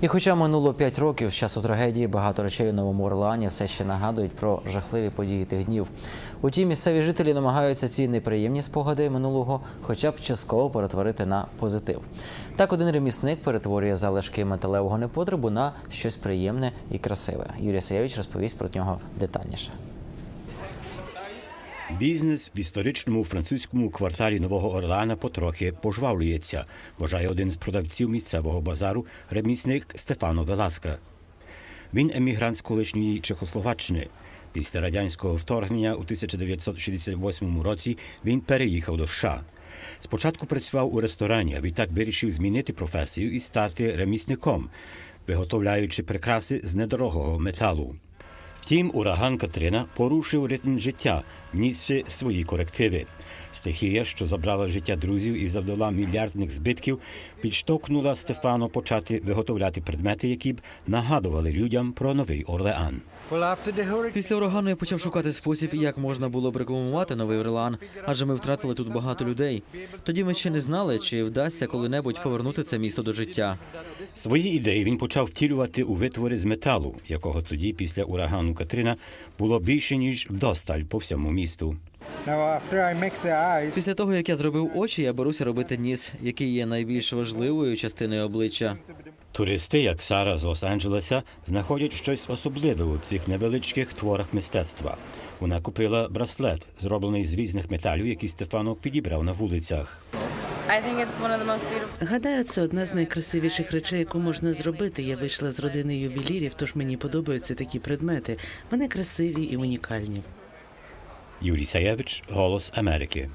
І хоча минуло 5 років з часу трагедії, багато речей у Новому Орлеані все ще нагадують про жахливі події тих днів. Утім, місцеві жителі намагаються ці неприємні спогади минулого хоча б частково перетворити на позитив. Так, один ремісник перетворює залишки металевого непотребу на щось приємне і красиве. Юрій Саєвич розповість про нього детальніше. Бізнес в історичному французькому кварталі Нового Орлеана потрохи пожвавлюється, вважає один з продавців місцевого базару, ремісник Стефано Веласка. Він емігрант з колишньої Чехословаччини. Після радянського вторгнення у 1968 році він переїхав до США. Спочатку працював у ресторані, а відтак вирішив змінити професію і стати ремісником, виготовляючи прикраси з недорогого металу. Втім, ураган Катрина порушив ритм життя, нісши свої корективи. Стихія, що забрала життя друзів і завдала мільярдних збитків, підштовхнула Стефано почати виготовляти предмети, які б нагадували людям про новий Орлеан. Після урагану я почав шукати спосіб, як можна було б рекламувати новий Орлеан, адже ми втратили тут багато людей. Тоді ми ще не знали, чи вдасться коли-небудь повернути це місто до життя. Свої ідеї він почав втілювати у витвори з металу, якого тоді, після урагану Катрина, було більше ніж вдосталь по всьому місту. Після того, як я зробив очі, я беруся робити ніс, який є найбільш важливою частиною обличчя. Туристи, як Сара з Лос-Анджелеса, знаходять щось особливе у цих невеличких творах мистецтва. Вона купила браслет, зроблений з різних металів, які Стефано підібрав на вулицях. Гадаю, це одна з найкрасивіших речей, яку можна зробити. Я вийшла з родини ювелірів, тож мені подобаються такі предмети. Вони красиві і унікальні. Юрій Саєвич, Голос Америки.